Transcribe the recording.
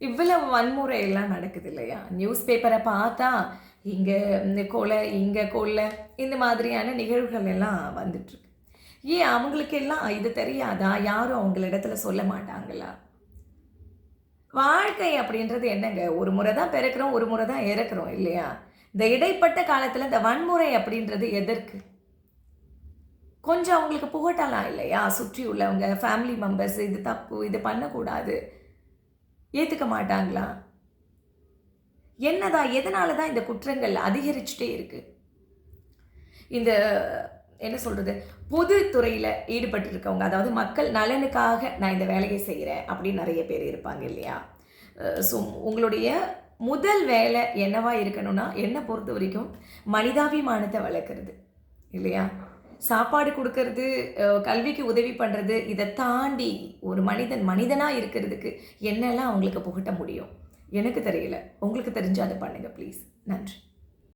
இவ்வளவு வன்முறை எல்லாம் நடக்குது இல்லையா நியூஸ் பேப்பரை பார்த்தா இங்கே இந்த கொலை இங்கே கொலை இந்த மாதிரியான நிகழ்வுகள் எல்லாம் வந்துட்டுருக்கு. ஏன் அவங்களுக்கெல்லாம் இது தெரியாதா? யாரும் அவங்களிடத்துல சொல்ல மாட்டாங்களா? வாழ்க்கை அப்படின்றது என்னங்க? ஒரு முறை தான் பிறக்கிறோம் ஒரு முறை தான் இறக்குறோம் இல்லையா? இந்த இடைப்பட்ட காலத்தில் இந்த வன்முறை அப்படின்றது எதற்கு? கொஞ்சம் அவங்களுக்கு புகட்டலாம் இல்லையா? சுற்றி உள்ளவங்க ஃபேமிலி மெம்பர்ஸ் இது தப்பு இது பண்ணக்கூடாது. ஏற்றுக்க மாட்டாங்களா? என்னதான் எதனால தான் இந்த குற்றங்கள் அதிகரிச்சுட்டே இருக்குது இந்த என்ன சொல்கிறது பொது துறையில் ஈடுபட்டு இருக்கவங்க அதாவது மக்கள் நலனுக்காக நான் இந்த வேலையை செய்கிறேன் அப்படின்னு நிறைய பேர் இருப்பாங்க இல்லையா? ஸோ உங்களுடைய முதல் வேலை என்னவா இருக்கணும்னா என்னை பொறுத்த வரைக்கும் மனிதாபிமானத்தை வளர்க்குறது இல்லையா? சாப்பாடு கொடுக்கறது கல்விக்கு உதவி பண்ணுறது இதை தாண்டி ஒரு மனிதன் மனிதனாக இருக்கிறதுக்கு என்னெல்லாம் அவங்களுக்கு புகட்ட முடியும்? எனக்கு தெரியல. உங்களுக்கு தெரிஞ்சு அதை பண்ணுங்கள் ப்ளீஸ் நன்றி.